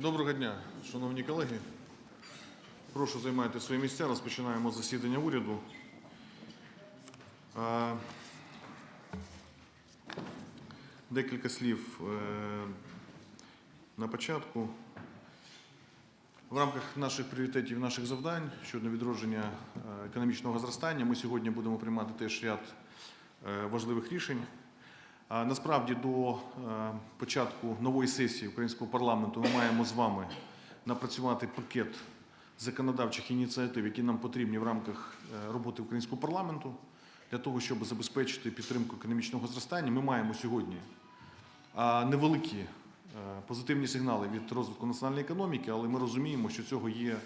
Доброго дня, шановні колеги. Прошу займайте свої місця. Розпочинаємо засідання уряду. Декілька слів е, на початку. В рамках наших пріоритетів, наших завдань щодо відродження е, економічного зростання ми сьогодні будемо приймати теж ряд е, важливих рішень. Насправді до е, початку нової сесії українського парламенту ми маємо з вами напрацювати пакет законодавчих ініціатив, які нам потрібні в рамках е, роботи українського парламенту для того, щоб забезпечити підтримку економічного зростання. Ми маємо сьогодні невеликі е, позитивні сигнали від розвитку національної економіки, але ми розуміємо, що цього є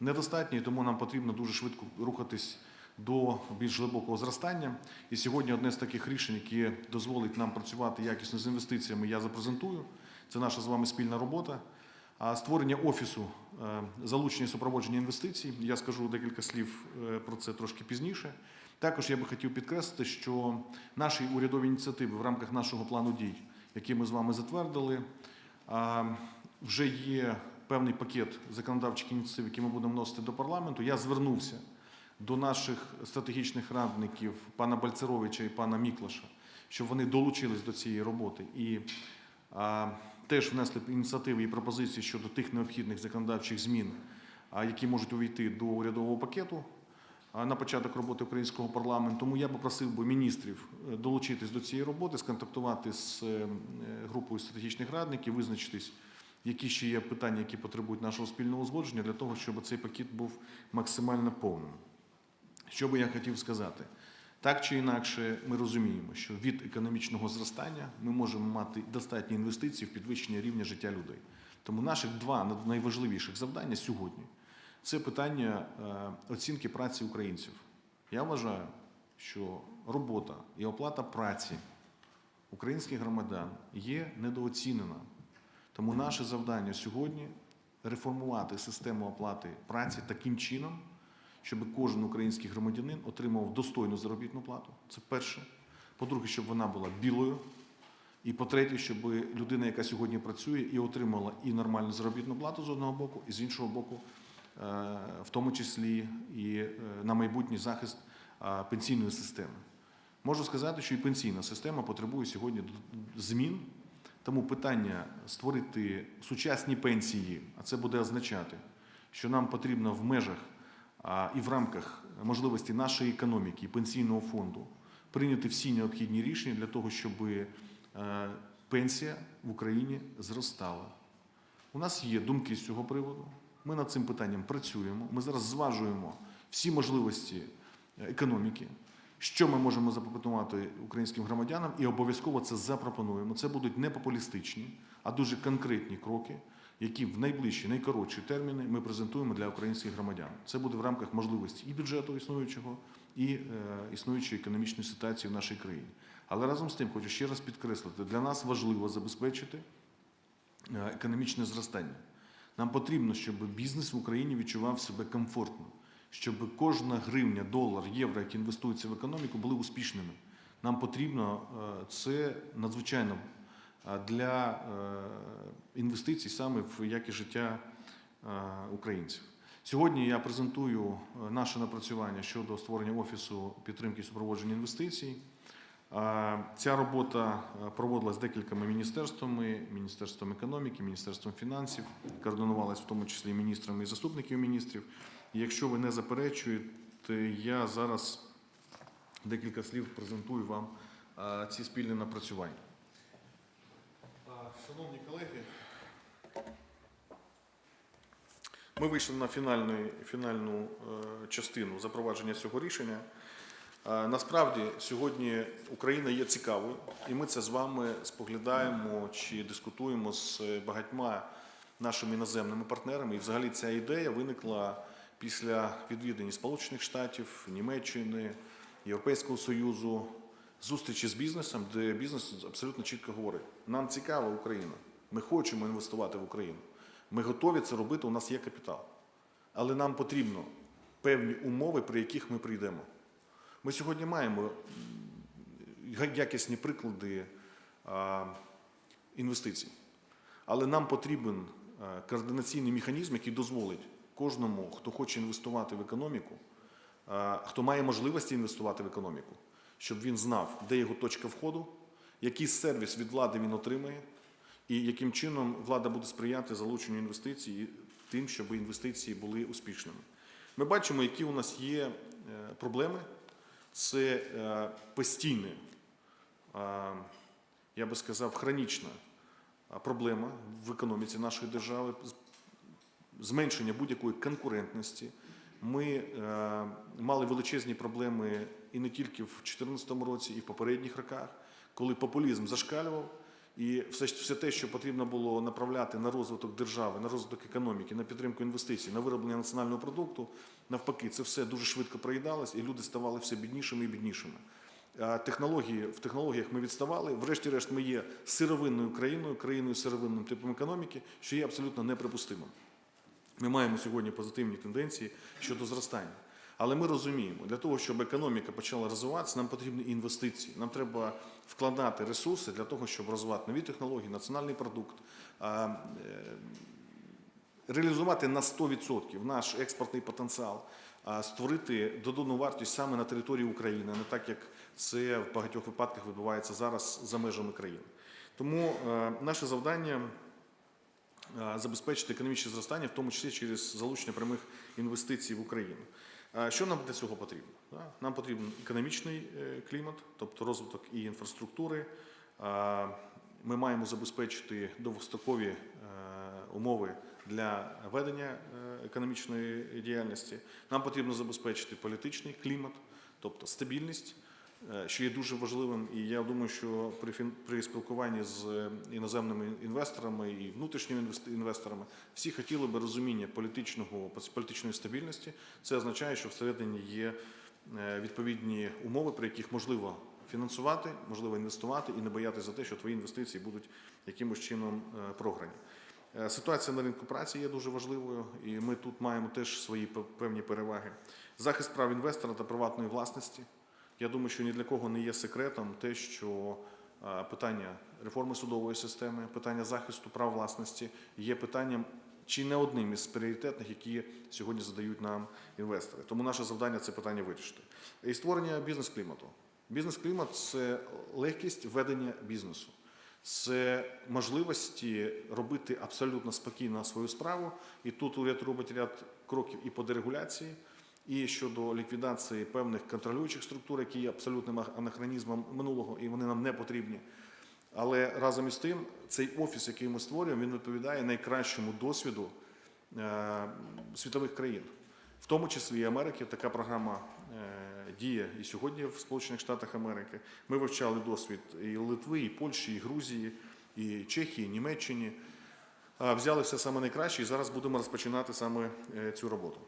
недостатньо, і тому нам потрібно дуже швидко рухатись до більш глибокого зростання. І сьогодні одне з таких рішень, яке дозволить нам працювати якісно з інвестиціями, я запрезентую. Це наша з вами спільна робота. Створення офісу е, залучення і супроводження інвестицій. Я скажу декілька слів е, про це трошки пізніше. Також я би хотів підкреслити, що наші урядові ініціативи в рамках нашого плану дій, який ми з вами затвердили, вже є певний пакет законодавчих ініціатив, які ми будемо вносити до парламенту. Я звернувся до наших стратегічних радників пана Бальцеровича і пана Міклаша, щоб вони долучились до цієї роботи і а, теж внесли ініціативи і пропозиції щодо тих необхідних законодавчих змін, а, які можуть увійти до урядового пакету на початок роботи українського парламенту. Тому я попросив би міністрів е, долучитись до цієї роботи, сконтактувати з е, групою стратегічних радників, визначитись, які ще є питання, які потребують нашого спільного узгодження, для того, щоб цей пакет був максимально повним. Що би я хотів сказати? Так чи інакше, ми розуміємо, що від економічного зростання ми можемо мати достатні інвестиції в підвищення рівня життя людей. Тому наших два найважливіших завдання сьогодні це питання е, оцінки праці українців. Я вважаю, що робота і оплата праці українських громадян є недооцінена. Тому наше завдання сьогодні реформувати систему оплати праці таким чином, щоб кожен український громадянин отримав достойну заробітну плату. Це перше. По-друге, щоб вона була білою. І по-третє, щоб людина, яка сьогодні працює, і отримала і нормальну заробітну плату з одного боку, і з іншого боку, е, в тому числі і е, на майбутній захист е, пенсійної системи. Можу сказати, що і пенсійна система потребує сьогодні змін. Тому питання створити сучасні пенсії, а це буде означати, що нам потрібно в межах і в рамках можливості нашої економіки і пенсійного фонду прийняти всі необхідні рішення для того, щоб е, пенсія в Україні зростала. У нас є думки з цього приводу. Ми над цим питанням працюємо. Ми зараз зважуємо всі можливості е, економіки, що ми можемо запропонувати українським громадянам, і обов'язково це запропонуємо. Це будуть не популістичні, а дуже конкретні кроки, які в найближчі, найкоротші терміни ми презентуємо для українських громадян. Це буде в рамках можливості і бюджету існуючого, і е, існуючої економічної ситуації в нашій країні. Але разом з тим хочу ще раз підкреслити: для нас важливо забезпечити е, економічне зростання. Нам потрібно, щоб бізнес в Україні відчував себе комфортно, щоб кожна гривня, долар, євро, які інвестуються в економіку, були успішними. Нам потрібно е, це надзвичайно для е, інвестицій саме в якість життя е, українців. Сьогодні я презентую е, наше напрацювання щодо створення офісу підтримки і супроводження інвестицій. Ця робота проводилась декількома міністерствами: Міністерством економіки, Міністерством фінансів, координувалась в тому числі міністрами і заступників міністрів. Якщо ви не заперечуєте, я зараз декілька слів презентую вам ці спільні напрацювання. Шановні колеги, ми вийшли на фінальну, фінальну е, частину запровадження цього рішення. Е, Насправді сьогодні Україна є цікавою, і ми це з вами споглядаємо чи дискутуємо з багатьма нашими іноземними партнерами. І взагалі ця ідея виникла після відвідання Сполучених Штатів, Німеччини, Європейського Союзу, зустрічі з бізнесом, де бізнес абсолютно чітко говорить: нам цікава Україна, ми хочемо інвестувати в Україну. Ми готові це робити, у нас є капітал. Але нам потрібно певні умови, при яких ми прийдемо. Ми сьогодні маємо якісні приклади інвестицій, але нам потрібен е, координаційний механізм, який дозволить кожному, хто хоче інвестувати в економіку, хто має можливості інвестувати в економіку, щоб він знав, де його точка входу, який сервіс від влади він отримає, і яким чином влада буде сприяти залученню інвестицій тим, щоб інвестиції були успішними. Ми бачимо, які у нас є е, проблеми. Це е, постійне, е, я би сказав, хронічна проблема в економіці нашої держави, зменшення будь-якої конкурентності. Ми е, мали величезні проблеми і не тільки в 2014 році, і в попередніх роках, коли популізм зашкалював, і все, все те, що потрібно було направляти на розвиток держави, на розвиток економіки, на підтримку інвестицій, на вироблення національного продукту, навпаки, це все дуже швидко проїдалось, і люди ставали все біднішими і біднішими. Технології в технологіях ми відставали. Врешті-решт, ми є сировинною країною, країною сировинним типом економіки, що є абсолютно неприпустимим. Ми маємо сьогодні позитивні тенденції щодо зростання. Але ми розуміємо, для того, щоб економіка почала розвиватися, нам потрібні інвестиції. Нам треба вкладати ресурси для того, щоб розвивати нові технології, національний продукт, е, реалізувати на 100% наш експортний потенціал, створити додану вартість саме на території України, не так як це в багатьох випадках відбувається зараз за межами країни. Тому е, наше завдання забезпечити економічне зростання, в тому числі через залучення прямих інвестицій в Україну. Е, Що нам для цього потрібно? Нам потрібен економічний е, клімат, тобто розвиток і інфраструктури. Е, Ми маємо забезпечити довгострокові е, умови для ведення е, економічної діяльності. Нам потрібно забезпечити політичний клімат, тобто стабільність е, що є дуже важливим. І я думаю, що при, при спілкуванні з е, іноземними інвесторами і внутрішніми інвес- інвесторами всі хотіли би розуміння політичного, політичної стабільності. Це означає, що всередині є е, відповідні умови, при яких можливо фінансувати, можливо інвестувати і не боятися за те, що твої інвестиції будуть якимось чином е, програні. Е, Ситуація на ринку праці є дуже важливою, і ми тут маємо теж свої пе- певні переваги. Захист прав інвестора та приватної власності. Я думаю, що ні для кого не є секретом те, що е, питання реформи судової системи, питання захисту прав власності є питанням чи не одним із пріоритетних, які сьогодні задають нам інвестори. Тому наше завдання це питання вирішити. І створення бізнес-клімату. Бізнес-клімат це легкість ведення бізнесу. Це можливості робити абсолютно спокійно свою справу. І тут уряд робить ряд кроків і по дерегуляції, і щодо ліквідації певних контролюючих структур, які є абсолютним анахронізмом минулого, і вони нам не потрібні. Але разом із тим, цей офіс, який ми створюємо, він відповідає найкращому досвіду е, світових країн, в тому числі і Америки. Така програма е, діє і сьогодні в Сполучених Штатах Америки. Ми вивчали досвід і Литви, і Польщі, і Грузії, і Чехії, і Німеччині. Взяли все саме найкраще і зараз будемо розпочинати саме е, цю роботу.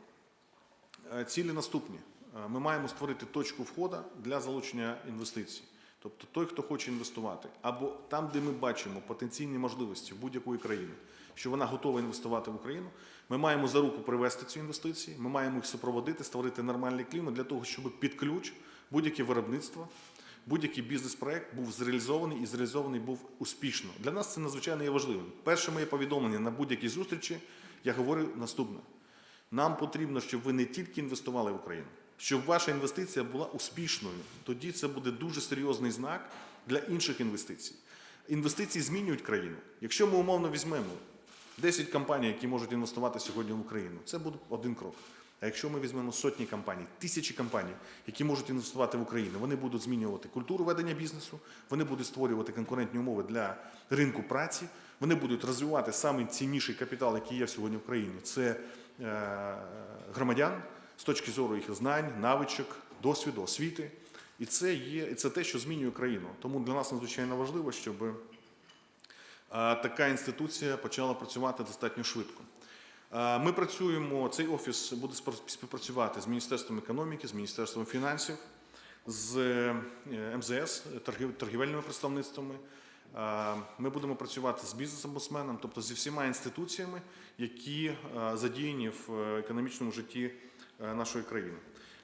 Е, Цілі наступні. Е, Ми маємо створити точку входу для залучення інвестицій. Тобто той, хто хоче інвестувати, або там, де ми бачимо потенційні можливості будь-якої країни, що вона готова інвестувати в Україну, ми маємо за руку привести ці інвестиції, ми маємо їх супроводити, створити нормальний клімат для того, щоб під ключ будь-яке виробництво, будь-який бізнес-проект був зреалізований і зреалізований був успішно. Для нас це надзвичайно є важливим. Перше моє повідомлення на будь-якій зустрічі я говорю наступне. Нам потрібно, щоб ви не тільки інвестували в Україну, щоб ваша інвестиція була успішною. Тоді це буде дуже серйозний знак для інших інвестицій. Інвестиції змінюють країну. Якщо ми умовно візьмемо 10 компаній, які можуть інвестувати сьогодні в Україну, це буде один крок. А якщо ми візьмемо сотні компаній, тисячі компаній, які можуть інвестувати в Україну, вони будуть змінювати культуру ведення бізнесу, вони будуть створювати конкурентні умови для ринку праці, вони будуть розвивати самий цінніший капітал, який є сьогодні в країні. Це громадян з точки зору їх знань, навичок, досвіду, освіти. І це є і це те, що змінює країну. Тому для нас надзвичайно важливо, щоб е, така інституція почала працювати достатньо швидко. Е, Ми працюємо, цей офіс буде співпрацювати з Міністерством економіки, з Міністерством фінансів, з е, МЗС, торгівельними представництвами. Е, Ми будемо працювати з бізнес-омбудсменом, тобто зі всіма інституціями, які е, задіяні в е, економічному житті нашої країни.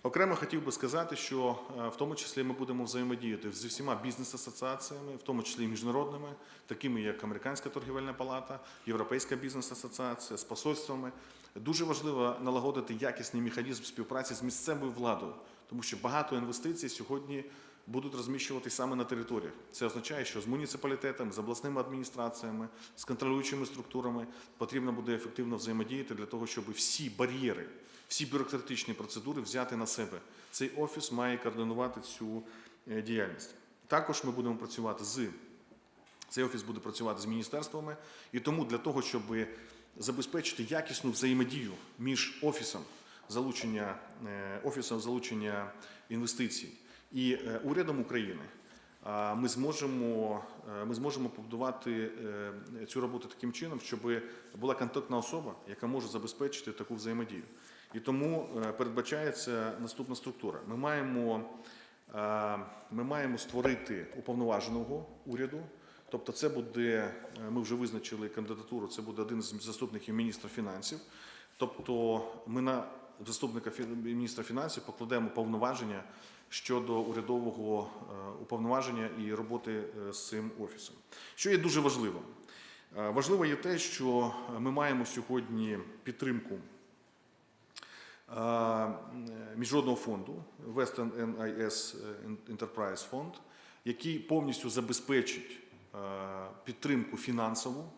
Окремо хотів би сказати, що в тому числі ми будемо взаємодіяти зі всіма бізнес-асоціаціями, в тому числі міжнародними, такими як Американська торгівельна палата, Європейська бізнес-асоціація, з посольствами. Дуже важливо налагодити якісний механізм співпраці з місцевою владою, тому що багато інвестицій сьогодні будуть розміщуватись саме на територіях. Це означає, що з муніципалітетами, з обласними адміністраціями, з контролюючими структурами потрібно буде ефективно взаємодіяти для того, щоб всі бар'єри, всі бюрократичні процедури взяти на себе. Цей офіс має координувати цю е, діяльність. Також ми будемо працювати з цей офіс буде працювати з міністерствами, і тому для того, щоб забезпечити якісну взаємодію між офісом залучення е, офісом залучення інвестицій і е, урядом України, ми зможемо, е, ми зможемо побудувати е, цю роботу таким чином, щоб була контактна особа, яка може забезпечити таку взаємодію. І тому передбачається наступна структура. Ми маємо, ми маємо створити уповноваженого уряду. Тобто, це буде, ми вже визначили кандидатуру, це буде один з заступників міністра фінансів. Тобто, ми на заступника міністра фінансів покладемо повноваження щодо урядового е, уповноваження і роботи е, з цим офісом. Що є дуже важливим? Е, Важливо є те, що ми маємо сьогодні підтримку міжнародного фонду Western NIS Enterprise Fund, який повністю забезпечить підтримку фінансову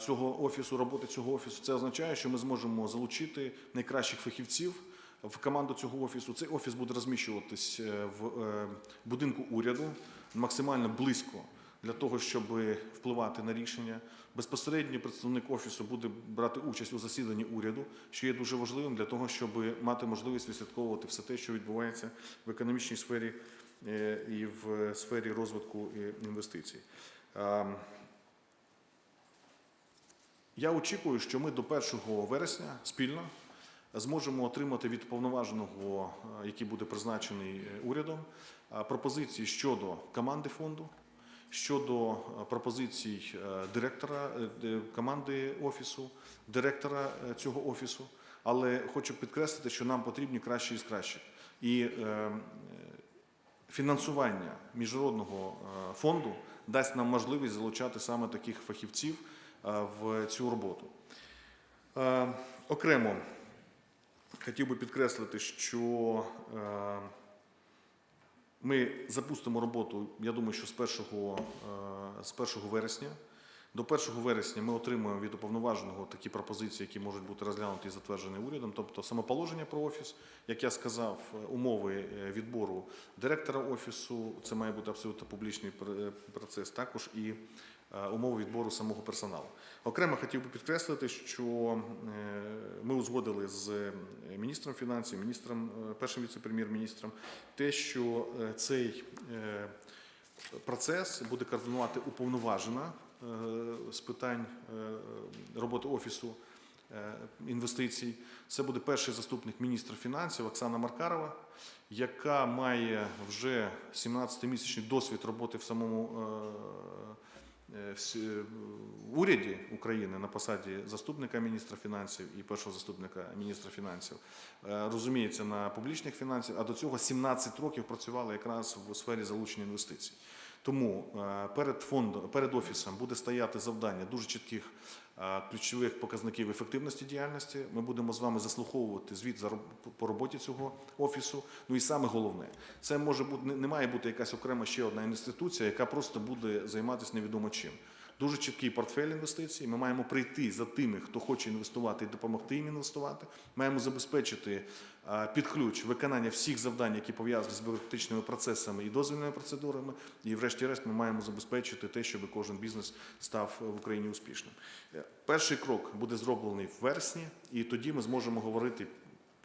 цього офісу, роботи цього офісу. Це означає, що ми зможемо залучити найкращих фахівців в команду цього офісу. Цей офіс буде розміщуватись е, в е, будинку уряду максимально близько для того, щоб впливати на рішення. Безпосередньо представник офісу буде брати участь у засіданні уряду, що є дуже важливим для того, щоб мати можливість відслідковувати все те, що відбувається в економічній сфері е, і в сфері розвитку інвестицій. Я очікую, що ми до 1 вересня спільно зможемо отримати від повноваженого, е, який буде призначений е, урядом, е, пропозиції щодо команди фонду, щодо пропозицій директора команди офісу, директора цього офісу. Але хочу підкреслити, що нам потрібні кращі із кращих. І е, фінансування міжнародного фонду дасть нам можливість залучати саме таких фахівців в цю роботу. Е, Окремо хотів би підкреслити, що е, ми запустимо роботу, я думаю, що з 1, е, з 1 вересня. До 1 вересня ми отримуємо від уповноваженого такі пропозиції, які можуть бути розглянуті і затверджені урядом, тобто самоположення про офіс, як я сказав, е, умови відбору директора офісу, це має бути абсолютно публічний пр- процес, також і умови відбору самого персоналу. Окремо хотів би підкреслити, що е, ми узгодили з е, міністром фінансів, міністром, е, першим віце-прем'єр-міністром, те, що е, цей е, процес буде координувати уповноважена е, з питань е, роботи офісу е, інвестицій. Це буде перший заступник міністра фінансів Оксана Маркарова, яка має вже 17-місячний досвід роботи в самому е, е, в с- е, в уряді України на посаді заступника міністра фінансів і першого заступника міністра фінансів. Е, Розуміється на публічних фінансів, а до цього 17 років працювала якраз в сфері залучення інвестицій. Тому е, перед фондом, перед офісом буде стояти завдання дуже чітких е, ключових показників ефективності діяльності. Ми будемо з вами заслуховувати звіт по роботі цього офісу. Ну і саме головне, це може бути не- має бути якась окрема ще одна інституція, яка просто буде займатися невідомо чим. Дуже чіткий портфель інвестицій. Ми маємо прийти за тими, хто хоче інвестувати і допомогти їм інвестувати. Маємо забезпечити під ключ виконання всіх завдань, які пов'язані з бюрократичними процесами і дозвільними процедурами. І, врешті-решт, ми маємо забезпечити те, щоб кожен бізнес став в Україні успішним. Е, Перший крок буде зроблений в вересні, і тоді ми зможемо говорити.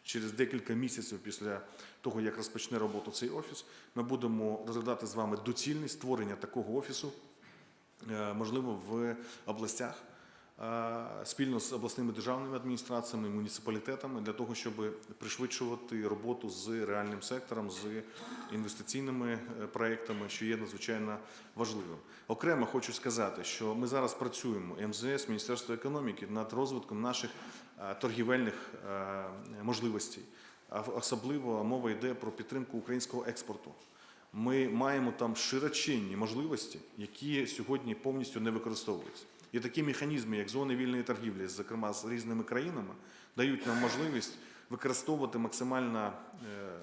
Через декілька місяців після того, як розпочне роботу цей офіс, ми будемо розглядати з вами доцільність створення такого офісу, е, можливо, в областях, е, спільно з обласними державними адміністраціями, муніципалітетами для того, щоб пришвидшувати роботу з реальним сектором, з інвестиційними е, проектами, що є надзвичайно важливим. Окремо хочу сказати, що ми зараз працюємо МЗС, Міністерство економіки над розвитком наших е, торгівельних е, можливостей. Особливо мова йде про підтримку українського експорту. Ми маємо там широченні можливості, які сьогодні повністю не використовуються. І такі механізми, як зони вільної торгівлі, зокрема з різними країнами, дають нам можливість використовувати максимально е,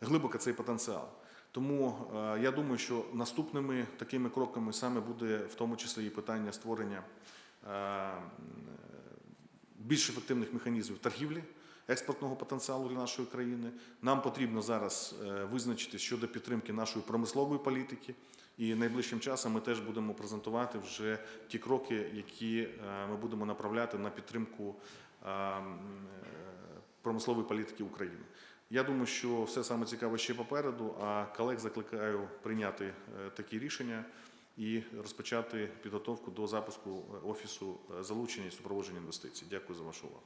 глибоко цей потенціал. Тому е, я думаю, що наступними такими кроками саме буде в тому числі і питання створення е, більш ефективних механізмів торгівлі експортного потенціалу для нашої країни. Нам потрібно зараз визначити щодо підтримки нашої промислової політики. І найближчим часом ми теж будемо презентувати вже ті кроки, які е, ми будемо направляти на підтримку е, е, промислової політики України. Я думаю, що все саме цікаве ще попереду. А колег закликаю прийняти такі рішення і розпочати підготовку до запуску офісу залучення і супроводження інвестицій. Дякую за вашу увагу.